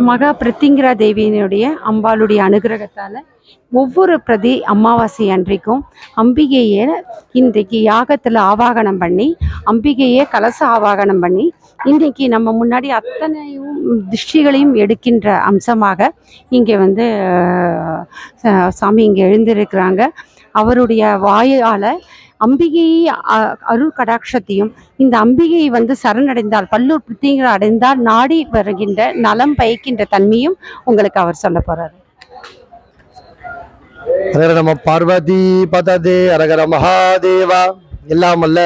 மகா பிரித்திங்கிரா தேவியினுடைய அம்பாளுடைய அனுகிரகத்தால் ஒவ்வொரு பிரதி அமாவாசை அன்றைக்கும் அம்பிகையை இன்றைக்கு யாகத்தில் ஆவாகனம் பண்ணி அம்பிகையை கலச ஆவாகனம் பண்ணி இன்றைக்கு நம்ம முன்னாடி அத்தனையும் திருஷ்டிகளையும் எடுக்கின்ற அம்சமாக இங்கே வந்து சாமி இங்கே எழுந்திருக்கிறாங்க. அவருடைய வாயால் அம்பிகை அ- அருள் கடாட்சத்தையும் இந்த அம்பிகை வந்து சரணடைந்தால் பல்லூர் புத்திகள் அடைந்தால் நாடி வருகின்ற நலம் பயக்கின்ற தன்மையும் உங்களுக்கு அவர் சொல்ல போறாரு. ஹரஹர நம பார்வதி பததே அரகர மகாதேவா. எல்லாம் அல்ல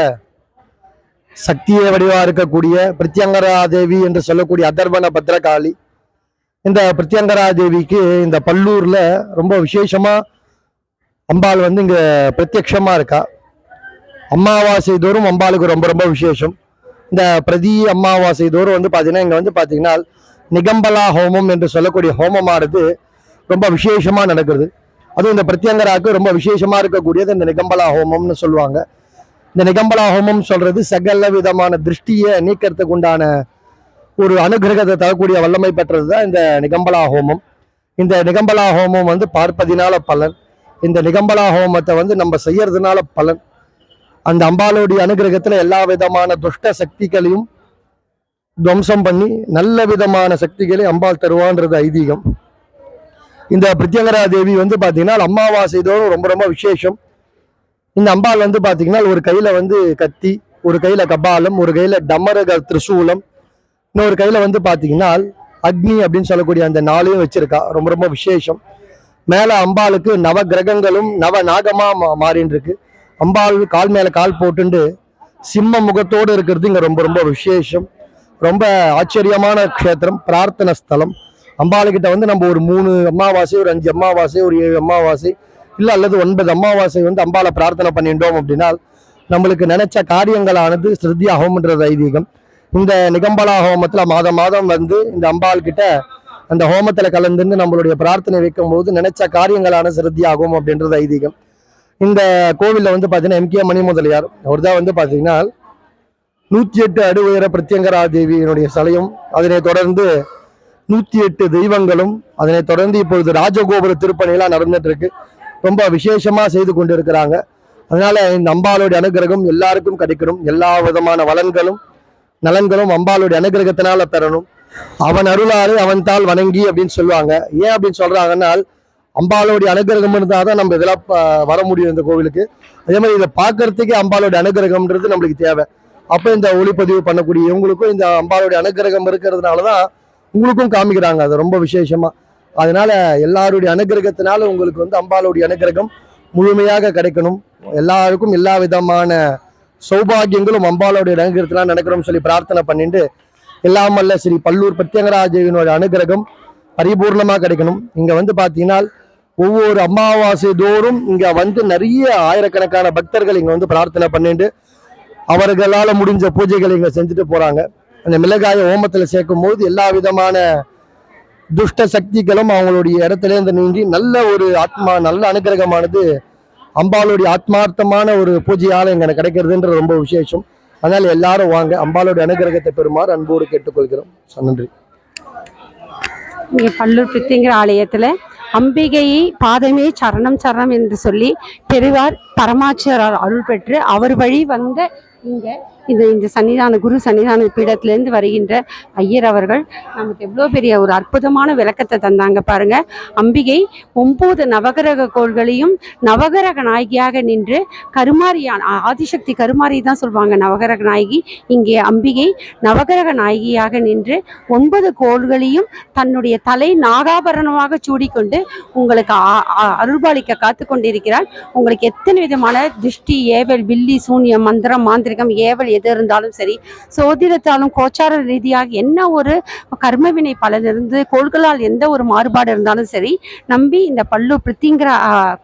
சக்திய வடிவா இருக்கக்கூடிய பிரித்யங்கரா தேவி என்று சொல்லக்கூடிய அதர்வன பத்ரகாளி. இந்த பிரித்தியங்கரா தேவிக்கு இந்த பல்லூர்ல ரொம்ப விசேஷமா அம்பாள் வந்து இங்க பிரத்யக்ஷமா இருக்கா. அமாவாசை தோறும் அம்பாளுக்கு ரொம்ப ரொம்ப விசேஷம். இந்த பிரதி அமாவாசை தோறும் வந்து பார்த்தீங்கன்னா இங்கே வந்து பார்த்தீங்கன்னா நிகம்பலா ஹோமம் என்று சொல்லக்கூடிய ஹோமமானது ரொம்ப விசேஷமாக நடக்குது அதுவும் இந்த பிரத்யங்கராக்கு ரொம்ப விசேஷமாக இருக்கக்கூடியது இந்த நிகம்பலா ஹோமம்னு சொல்லுவாங்க. இந்த நிகம்பலா ஹோமம் சொல்கிறது சகல விதமான திருஷ்டியை நீக்கிறதுக்கு உண்டான ஒரு அனுகிரகத்தை தரக்கூடிய வல்லமை பெற்றது தான் இந்த நிகம்பலா ஹோமம். இந்த நிகம்பலா ஹோமம் வந்து பார்ப்பதினால பலன். இந்த நிகம்பலா ஹோமத்தை வந்து நம்ம செய்யறதுனால பலன். அந்த அம்பாளுடைய அனுகிரகத்துல எல்லா விதமான துஷ்ட சக்திகளையும் துவம்சம் பண்ணி நல்ல விதமான சக்திகளை அம்பாள் தருவான்றது ஐதீகம். இந்த பிரித்யங்கரா தேவி வந்து பார்த்தீங்கன்னா அமாவாசை தோறும் ரொம்ப ரொம்ப விசேஷம். இந்த அம்பாள் வந்து பார்த்தீங்கன்னா ஒரு கையில் வந்து கத்தி ஒரு கையில் கபாலம் ஒரு கையில் டமரக திரிசூலம் இன்னொரு கையில் வந்து பார்த்தீங்கன்னா அக்னி அப்படின்னு சொல்லக்கூடிய அந்த நாளையும் வச்சிருக்கா. ரொம்ப ரொம்ப விசேஷம். மேலே அம்பாளுக்கு நவ கிரகங்களும் நவ நாகமாக மாறின்னு இருக்கு அம்பாள் கால் மேலே கால் போட்டுண்டு சிம்ம முகத்தோடு இருக்கிறது இங்கே ரொம்ப ரொம்ப விசேஷம். ரொம்ப ஆச்சரியமான க்ஷேத்திரம் பிரார்த்தனை ஸ்தலம். அம்பாளுக்கிட்ட வந்து நம்ம ஒரு மூணு அமாவாசை ஒரு அஞ்சு அமாவாசை ஒரு ஏழு அமாவாசை இல்லை அல்லது ஒன்பது அமாவாசை வந்து அம்பாளை பிரார்த்தனை பண்ணிட்டோம் அப்படின்னா நம்மளுக்கு நினைச்ச காரியங்களானது சிருத்தியாகும்ன்றது ஐதீகம் இந்த நிகம்பலா ஹோமத்தில் மாதம் மாதம் வந்து இந்த அம்பாள் கிட்ட அந்த ஹோமத்தில் கலந்துன்னு நம்மளுடைய பிரார்த்தனை வைக்கும் போது நினைச்ச காரியங்களான சிருத்தியாகும் அப்படின்றது ஐதீகம் இந்த கோவிலில் வந்து பார்த்தீங்கன்னா எம்கே மணி முதலியார். அவர் தான் வந்து பார்த்தீங்கன்னா நூற்றி எட்டு அடி உயர பிரத்யங்கரா தேவியினுடைய சிலையும் அதனை தொடர்ந்து நூற்றி எட்டு தெய்வங்களும் அதனை தொடர்ந்து இப்பொழுது ராஜகோபுர திருப்பணியெல்லாம் நடந்துட்டு இருக்கு ரொம்ப விசேஷமாக செய்து கொண்டு இருக்கிறாங்க அதனால இந்த அம்பாளுடைய அனுகிரகம் எல்லாருக்கும் கிடைக்கணும். எல்லா விதமான வளன்களும் நலன்களும் அம்பாளுடைய அனுகிரகத்தினால பெறணும். அவன் அருளாறு அவன் தாள் வணங்கி அப்படின்னு சொல்லுவாங்க. ஏன் அப்படின்னு சொல்றாங்கன்னா அம்பாளுடைய அனுகிரகம் இருந்தால் தான் நம்ம இதெல்லாம் வர முடியும் இந்த கோவிலுக்கு. அதே மாதிரி இதை பார்க்கறதுக்கே அம்பாளுடைய அனுகிரகம்ன்றது நம்மளுக்கு தேவை. அப்போ இந்த ஒளிப்பதிவு பண்ணக்கூடிய இவங்களுக்கும் இந்த அம்பாளுடைய அனுகிரகம் இருக்கிறதுனால தான் உங்களுக்கும் காமிக்கிறாங்க. அது ரொம்ப விசேஷமாக அதனால எல்லாருடைய அனுகிரகத்தினால உங்களுக்கு வந்து அம்பாலோடைய அனுகிரகம் முழுமையாக கிடைக்கணும். எல்லாருக்கும் எல்லா விதமான சௌபாகியங்களும் அம்பாளுடைய அனுகிரகத்தினால் நடக்கணும்னு சொல்லி பிரார்த்தனை பண்ணிட்டு எல்லாமல்ல ஸ்ரீ பல்லூர் பிரத்யங்கராஜேவினோட அனுகிரகம் பரிபூர்ணமாக கிடைக்கணும். இங்கே வந்து பார்த்தீங்கன்னா ஒவ்வொரு அமாவாசை தோறும் இங்கே வந்து நிறைய ஆயிரக்கணக்கான பக்தர்கள் இங்கே வந்து பிரார்த்தனை பண்ணிட்டு அவர்களால் முடிஞ்ச பூஜைகளை இங்கே செஞ்சுட்டு போகிறாங்க அந்த மிளகாயை ஓமத்தில் சேர்க்கும் போது எல்லா விதமான துஷ்ட சக்திகளும் அவங்களுடைய இடத்துலேருந்து நீங்கி நல்ல ஒரு ஆத்மா நல்ல அனுகிரகமானது அம்பாளுடைய ஆத்மார்த்தமான ஒரு பூஜையால் எங்கே கிடைக்கிறதுன்ற ரொம்ப விசேஷம். அதனால் எல்லாரும் வாங்க. அம்பாளுடைய அனுகிரகத்தை பெறுமாறு அன்போடு கேட்டுக்கொள்கிறோம். நன்றி. இங்கே பல்லூர் பித்திங்கிற ஆலயத்தில் அம்பிகையை பாதமே சரணம் சரணம் என்று சொல்லி பெருவார் பரமாச்சாரர் அருள் பெற்று அவர் வழி வந்த இங்கே இந்த இந்த சன்னிதான குரு சன்னிதான பீடத்திலேருந்து வருகின்ற ஐயர் அவர்கள் நமக்கு எவ்வளோ பெரிய ஒரு அற்புதமான விளக்கத்தை தந்தாங்க பாருங்க. அம்பிகை ஒன்பது நவகிரக கோள்களையும் நவகிரக நாயகியாக நின்று கருமாரியான் ஆதிசக்தி கருமாரி தான் சொல்லுவாங்க நவகிரக நாயகி. இங்கே அம்பிகை நவகிரக நாயகியாக நின்று ஒன்பது கோள்களையும் தன்னுடைய தலை நாகாபரணமாக சூடிக்கொண்டு உங்களுக்கு அருள்பாலிக்க காத்து கொண்டிருக்கிறார் உங்களுக்கு எத்தனை விதமான திருஷ்டி ஏவல் வில்லி சூன்யம் மந்திரம் மாந்திரிகம் ஏவல் எது இருந்தாலும் சரி சோதிடத்தாலும் கோச்சார ரீதியாக என்ன ஒரு கர்மவினை பலன் இருந்து கோள்களால் எந்த ஒரு மாறுபாடு இருந்தாலும் சரி நம்பி இந்த பல்லு பிரித்திங்கிற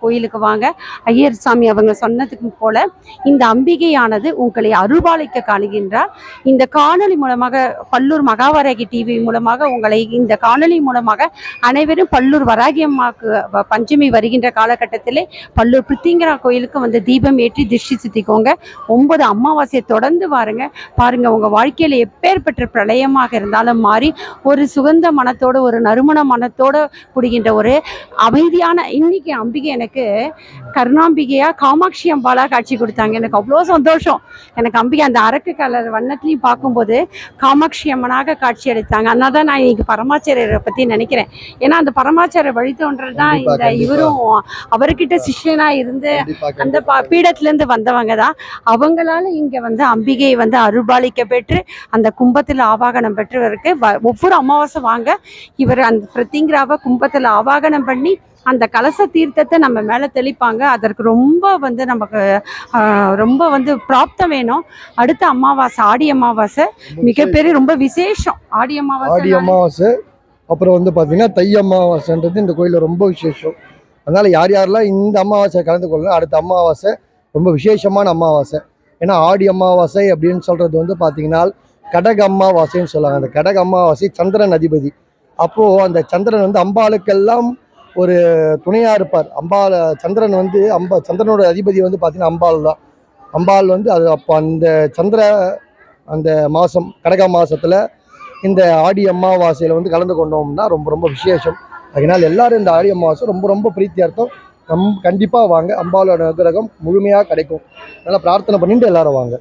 கோயிலுக்கு வாங்க. ஐயர் சாமி அவங்க சொன்னதுக்கு போல இந்த அம்பிகையானது உங்களை அருள்பாலிக்க காணுகின்றார். இந்த காணொலி மூலமாக பல்லூர் மகாவராகி டிவி மூலமாக உங்களை இந்த காணொலி மூலமாக அனைவரும் பல்லூர் வராகியம்மாக்கு வ- பஞ்சமி வருகின்ற காலகட்டத்திலே பல்லூர் பிரித்திங்கரா கோயிலுக்கு வந்து தீபம் ஏற்றி திருஷ்டி சுத்திக்கோங்க. ஒன்பது அமாவாசையை தொடர்ந்து வந்து பாருங்க பாருங்க உங்க வாழ்க்கையில எப்பேற்பட்ட பிரளயமாக இருந்தாலும் மாறி ஒரு சுகந்த மனத்தோட ஒரு நறுமண மனத்தோட குடிகின்ற ஒரு அமைதியான இன்னைக்கு அம்பிகை எனக்கு கருணாம்பிகையா காமாட்சி அம்பாலா காட்சி கொடுத்தாங்க. எனக்கு அவ்வளோ சந்தோஷம். எனக்கு அம்பிகை அந்த அரக்கு கலர் வண்ணத்துலையும் பார்க்கும்போது காமாட்சி அம்மனாக காட்சி அளித்தாங்க. அதனால தான் நான் இன்னைக்கு பரமாச்சாரியரை பற்றி நினைக்கிறேன். ஏன்னா அந்த பரமாச்சாரிய வழித்தோன்றல் தான் கண்டிப்பா, இந்த. இவரும் அவர்கிட்ட சிஷ்யனா இருந்து அந்த ப- பீடத்துல இருந்து வந்தவங்க தான். அவங்களால இங்க வந்து அம்பிகை வந்து அருள்பாலிக்க பெற்று அந்த கும்பத்தில் ஆவாகனம் பெற்றவருக்கு வ- ஒவ்வொரு அமாவாசை வாங்க இவர் அந்த பிரத்திங்கிராவை கும்பத்தில் ஆவாகனம் பண்ணி அந்த கலச தீர்த்தத்தை நம்ம மேலே தெளிப்பாங்க. அதற்கு ரொம்ப வந்து நமக்கு ரொம்ப வந்து பிராப்தம் வேணும். அடுத்த அமாவாசை ஆடி அமாவாசை மிகப்பெரிய ரொம்ப விசேஷம். ஆடி ஆடி அமாவாசை அப்புறம் வந்து பார்த்தீங்கன்னா தை அமாவாசைன்றது இந்த கோயிலில் ரொம்ப விசேஷம். அதனால் யார் யாரெல்லாம் இந்த அமாவாசை கலந்து கொள்ளலாம் அடுத்த அமாவாசை ரொம்ப விசேஷமான அமாவாசை. ஏன்னா ஆடி அமாவாசை அப்படின்னு சொல்கிறது வந்து பார்த்தீங்கன்னா கடக அமாவாசைன்னு சொல்லுவாங்க. அந்த கடக அமாவாசை சந்திரன் அதிபதி. அப்போது அந்த சந்திரன் வந்து அம்பாளுக்கெல்லாம் ஒரு துணையாக இருப்பார். அம்பாள் சந்திரன் வந்து அம்பா சந்திரனோட அதிபதி வந்து பார்த்தீங்கன்னா அம்பாள் தான். அம்பாள் வந்து அது அப்போ அந்த சந்திர அந்த மாதம் கடக மாதத்தில் இந்த ஆடி அமாவாசையில் வந்து கலந்து கொண்டோம்னா ரொம்ப ரொம்ப விசேஷம். அதனால் எல்லாரும் இந்த ஆடி அமாவாசை ரொம்ப ரொம்ப பிரீத்தியார்த்தம். கம் கண்டிப்பாக வாங்க. அம்பாளோட அனுகிரகம் முழுமையாக கிடைக்கும். அதனால் பிரார்த்தனை பண்ணிட்டு எல்லாரும் வாங்க.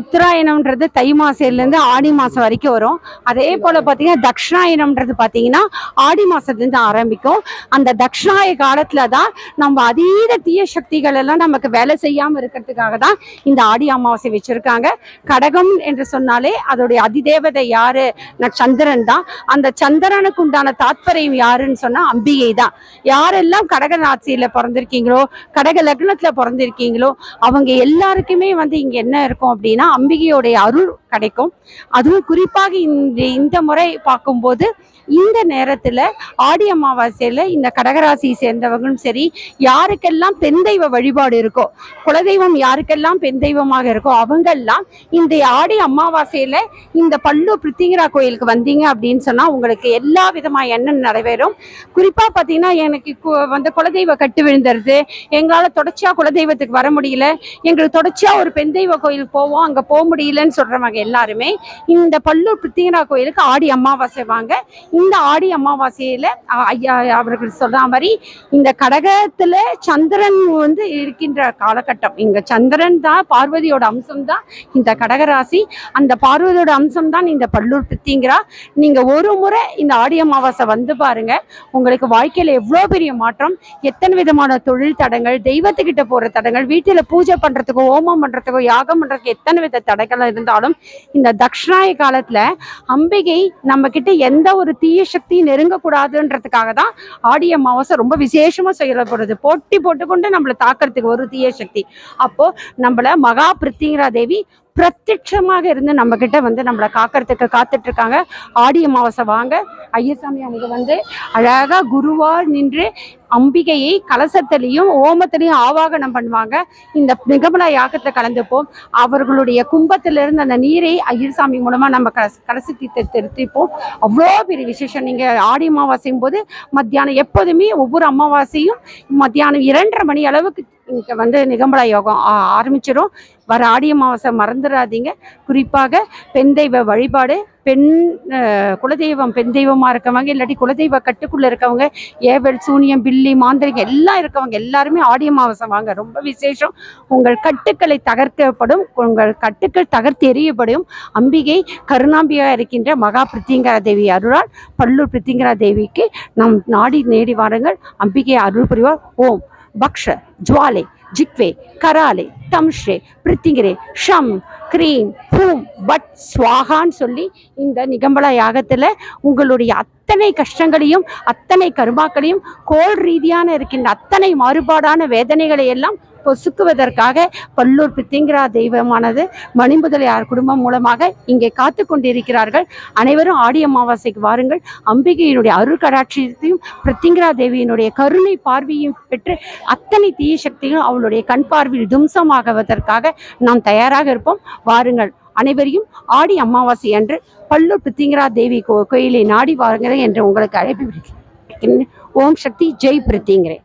உத்தராயணம்ன்றது தை மாசத்துலேருந்து ஆடி மாதம் வரைக்கும் வரும். அதே போல் பார்த்தீங்கன்னா தக்ஷணாயணம்ன்றது பார்த்தீங்கன்னா ஆடி மாதத்துலேருந்து ஆரம்பிக்கும். அந்த தக்ஷணாய காலத்தில் தான் நம்ம அதீத தீய சக்திகள் எல்லாம் நமக்கு வேலை செய்யாமல் இருக்கிறதுக்காக தான் இந்த ஆடி அமாவாசை வச்சுருக்காங்க. கடகம் என்று சொன்னாலே அதோடைய அதிதேவதை யாரு? நான் சந்திரன் தான். அந்த சந்திரனுக்கு உண்டான தாத்பரியம் யாருன்னு சொன்னால் அம்பிகை தான். யாரெல்லாம் கடக ராசியில் பிறந்திருக்கீங்களோ கடக லக்னத்தில் பிறந்திருக்கீங்களோ அவங்க எல்லாருக்குமே வந்து இங்கே என்ன இருக்கும் அப்படின்னா அம்பிகையோடைய அருள் கிடைக்கும். அதுவும் குறிப்பாக இந்த இந்த முறை பார்க்கும்போது இந்த நேரத்தில் ஆடி அமாவாசையில் இந்த கடகராசியை சேர்ந்தவங்களும் சரி யாருக்கெல்லாம் பெண் தெய்வ வழிபாடு இருக்கோ குலதெய்வம் யாருக்கெல்லாம் பெண் தெய்வமாக இருக்கோ அவங்கெல்லாம் இந்த ஆடி அமாவாசையில் இந்த பல்லு பிருத்திங்கரா கோயிலுக்கு வந்தீங்க அப்படின்னு சொன்னால் உங்களுக்கு எல்லா விதமான எண்ணம் நிறைவேறும். குறிப்பாக பார்த்தீங்கன்னா எனக்கு கு- வந்து குலதெய்வ கட்டு விழுந்துருது. எங்களால் தொடர்ச்சியாக குலதெய்வத்துக்கு வர முடியல. எங்களுக்கு தொடர்ச்சியாக ஒரு பெண் தெய்வ கோயிலுக்கு போவோம். அங்கே போக முடியலன்னு சொல்கிறவங்க எல்லாருமே இந்த பல்லூர் பிருத்திங்கரா கோயிலுக்கு ஆடி அமாவாசை வாங்க. இந்த ஆடி அமாவாசையில் ஐயா அவர்கள் சொல்கிற மாதிரி இந்த கடகத்தில் சந்திரன் வந்து இருக்கின்ற காலகட்டம். இங்கே சந்திரன் தான் பார்வதியோட அம்சம் தான் இந்த கடகராசி. அந்த பார்வதியோட அம்சம் தான் இந்த பல்லூர் பிருத்திங்கரா நீங்கள் ஒரு முறை இந்த ஆடி அமாவாசை வந்து பாருங்கள் உங்களுக்கு வாழ்க்கையில் எவ்வளோ பெரிய மாற்றம். எத்தனை விதமான தொழில் தடங்கள் தெய்வத்துக்கிட்ட போகிற தடங்கள் வீட்டில் பூஜை பண்ணுறதுக்கோ ஹோமம் பண்ணுறதுக்கோ யாகம் பண்ணுறதுக்கு எத்தனை வித தடைகள் இருந்தாலும் இந்த தக்ஷணாய காலத்துல அம்பிகை நம்ம கிட்ட எந்த ஒரு தீய சக்தியும் நெருங்கக்கூடாதுன்றதுக்காக தான் ஆடி அமாவாசை ரொம்ப விசேஷமா செயல்படுறது போட்டி போட்டுக்கொண்டு நம்மளை தாக்கறதுக்கு ஒரு தீய சக்தி. அப்போ நம்மள மகா பிருத்திங்கரா தேவி பிரத்யட்சமாக இருந்து நம்ம கிட்ட வந்து நம்மளை காக்கிறதுக்கு காத்துட்டு இருக்காங்க ஆடி அமாவாசை வாங்க. ஐயசாமி அவங்க வந்து அழகா குருவா நின்று அம்பிகையை கலசத்திலையும் ஓமத்திலையும் ஆவாகனம் பண்ணுவாங்க. இந்த நிகமலா யாகத்தை கலந்துப்போம். அவர்களுடைய கும்பத்திலிருந்து அந்த நீரை ஐயர்சாமி மூலமா நம்ம கலசி திருத்திப்போம். அவ்வளோ பெரிய விசேஷம். நீங்க ஆடி அமாவாசையும் போது மத்தியானம் எப்போதுமே ஒவ்வொரு அமாவாசையும் மத்தியானம் இரண்டரை மணி அளவுக்கு வந்து நிகம்பலா யோகம் ஆரம்பிச்சிடும் வர ஆடி அமாவாசை மறந்துடாதீங்க குறிப்பாக பெண் தெய்வ வழிபாடு பெண் குலதெய்வம் பெண் தெய்வமாக இருக்கவங்க இல்லாட்டி குலதெய்வ கட்டுக்குள்ளே இருக்கவங்க ஏவல் சூனியம் பில்லி மாந்திரிகம் எல்லாம் இருக்கவங்க எல்லாருமே ஆடி அமாவாசை வாங்க. ரொம்ப விசேஷம். உங்கள் கட்டுக்களை தகர்க்கப்படும் உங்கள் கட்டுக்கள் தகர்த்து எறியப்படும். அம்பிகை கருணாம்பிகா இருக்கின்ற மகா பிருத்திங்கரா தேவி அருளால் பல்லூர் பிருத்திங்கரா தேவிக்கு நம் நாடி நேடி வாருங்கள். அம்பிகை அருள் புரிவார். ஓம். பக்ஷ ஜுவாலை ஜிக்வே கராலே தம்ஷ்ரே பிரித்திங்கிரே ஷம் க்ரீம் ஹூம் பட் ஸ்வாகான்னு சொல்லி இந்த நிகம்பள யாகத்தில் உங்களுடைய அத்தனை கஷ்டங்களையும் அத்தனை கருமாக்களையும் கோள் ரீதியான இருக்கின்ற அத்தனை மாறுபாடான வேதனைகளை எல்லாம் பொசுக்குவதற்காக பல்லூர் பித்திங்கிரா தெய்வமானது மணிமுதலியார் குடும்பம் மூலமாக இங்கே காத்து கொண்டிருக்கிறார்கள். அனைவரும் ஆடி அமாவாசைக்கு வாருங்கள். அம்பிகையினுடைய அருள் கடாட்சியத்தையும் பிரித்திங்கிரா தேவியினுடைய கருணை பார்வையும் பெற்று அத்தனை தீய சக்தியும் அவளுடைய கண் பார்வையில் தும்சமாகுவதற்காக நாம் தயாராக இருப்போம். வாருங்கள். அனைவரையும் ஆடி அமாவாசை அன்று பல்லூர் பித்திங்கிரா தேவி கோ கோயிலை நாடி வாருங்கள் என்று உங்களுக்கு அழைப்பு விடுகிறேன் ஓம் சக்தி. ஜெய் பிரித்திங்கிறேன்